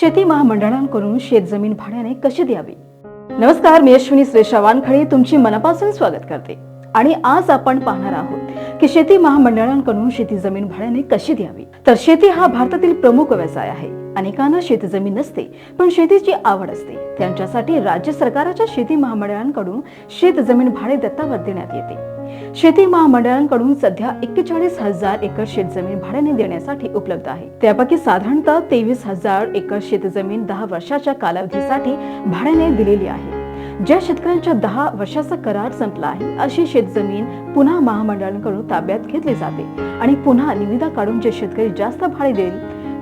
शेती महामंडळांकडून शेतजमीन भाड्याने कशी द्यावी? नमस्कार मी अश्विनी श्रेषा वानखडे तुमची मनापासून स्वागत करते. आणि आज आपण पाहणार आहोत की शेती महामंडळांकडून शेती जमीन भाड्याने कशी द्यावी? तर शेती हा भारतातील प्रमुख व्यवसाय आहे. अनेकांना शेतजमीन नसते पण शेतीची आवड असते. त्यांच्यासाठी राज्य सरकारच्या शेती महामंडळांकडून शेतजमीन भाडे दत्तावर देण्यात येते. शेती महामंडळांकडून सध्या एक्केचाळीस हजार एकर शेतजमीन भाड्याने देण्यासाठी उपलब्ध आहे. त्यापैकी साधारणतः तेवीस हजार एकर शेतजमीन दहा वर्षाच्या कालावधीसाठी भाड्याने दिलेली आहे. ज्या शेतकऱ्यांच्या दहा वर्षाचा करार संपला आहे अशी शेतजमीन पुन्हा महामंडळांकडून ताब्यात घेतली जाते आणि पुन्हा निविदा काढून जे शेतकरी जास्त भाडे देईल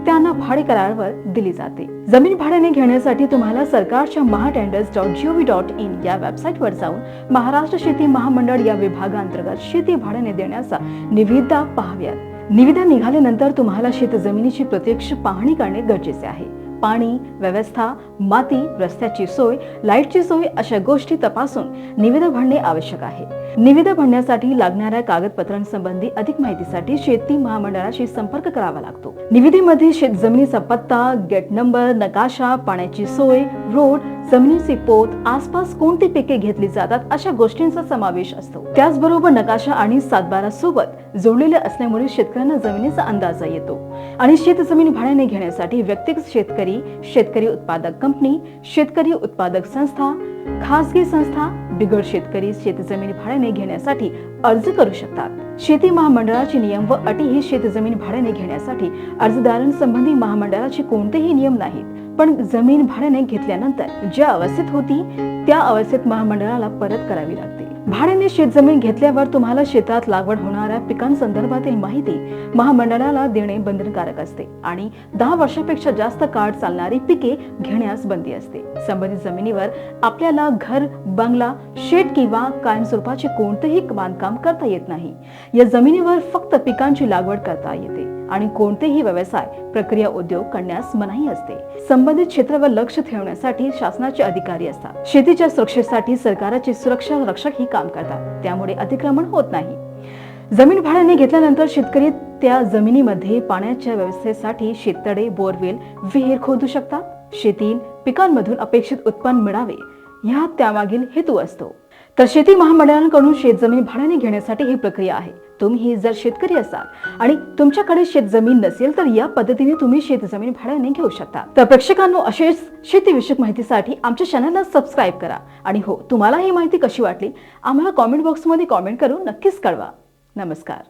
त्यांना भाडे करारावर दिली जाते. जमीन भाड्याने घेण्यासाठी तुम्हाला सरकारच्या Mahatenders dot G O V dot in या वेबसाईटवर जाऊन महाराष्ट्र शेती महामंडळ या विभागांतर्गत शेती भाड्याने देण्याचा निविदा पाहाव्यात. निविदा निघाल्यानंतर तुम्हाला शेतजमिनीची प्रत्यक्ष पाहणी करणे गरजेचे आहे. पाणी व्यवस्था माती रस्त्याची सोय लाईटची सोय अशा गोष्टी तपासून निविदा भरणे आवश्यक आहे. निविदा भरण्यासाठी लागणाऱ्या कागदपत्रांसंबंधी अधिक माहितीसाठी शेती महामंडळाशी संपर्क करावा लागतो. निविदेमध्ये शेत जमिनीचा पत्ता गेट नंबर नकाशा पाण्याची सोय रोड जमिनीचे पोत आसपास कोणती पिके घेतली जातात अशा गोष्टींचा समावेश असतो. त्याचबरोबर नकाशा आणि सातबारा सोबत जोडलेले असल्यामुळे शेतकऱ्यांना जमिनीचा अंदाज येतो. आणि शेतजमीन भाड्याने घेण्यासाठी व्यक्तिगत शेतकरी शेतकरी उत्पादक कंपनी शेतकरी उत्पादक संस्था खासगी संस्था बिगर शेतकरी शेतजमीन भाड्याने घेण्यासाठी अर्ज करू शकतात. शेती महामंडळाचे नियम व अटी ही शेतजमीन भाड्याने घेण्यासाठी अर्जदारांसंबंधी महामंडळाचे कोणतेही नियम नाहीत. पण जमीन भाड्याने घेतल्यानंतर ज्या अवस्थेत होती त्या अवस्थेत महामंडळाला परत करावी लागते. भाड्याने शेतजमीन घेतल्यावर तुम्हाला शेतात लागवड होणाऱ्या पिकांसंदर्भातील माहिती महामंडळाला देणे बंधनकारक असते आणि दहा वर्षापेक्षा जास्त काळ चालणारी पिके घेण्यास बंदी असते. संबंधित जमिनीवर आपल्याला घर बंगला शेड किंवा कायमस्वरूपाचे कोणतेही बांधकाम करता येत नाही. या जमिनीवर फक्त पिकांची लागवड करता येते. आणि कोणतेही व्यवसाय प्रक्रिया उद्योग करण्यास मनाई असते. संबंधित क्षेत्रावर लक्ष ठेवण्यासाठी शासनाचे अधिकारी असतात. शेतीच्या सुरक्षेसाठी सरकारचे सुरक्षा रक्षक ही काम करतात. त्यामुळे अतिक्रमण होत नाही. जमीन भाड्याने घेतल्यानंतर शेतकरी त्या जमिनीमध्ये पाण्याच्या व्यवस्थेसाठी शेततळे बोरवेल विहीर खोदू शकतात. शेतील पिकांमधून अपेक्षित उत्पन्न मिळावे ह्या त्यामागील हेतू असतो. तर शेती महामंडळांकडून शेतजमीन भाड्याने घेण्यासाठी ही प्रक्रिया आहे. तुम्ही जर शेतकरी असाल आणि तुमच्याकडे शेतजमीन नसेल तर या पद्धतीने तुम्ही शेतजमीन भाड्याने घेऊ शकता. तर प्रेक्षकांनो असेच शेतीविषयक माहितीसाठी आमच्या चॅनलला सबस्क्राईब करा. आणि हो तुम्हाला ही माहिती कशी वाटली आम्हाला कॉमेंट बॉक्समध्ये कॉमेंट करून नक्कीच कळवा. नमस्कार.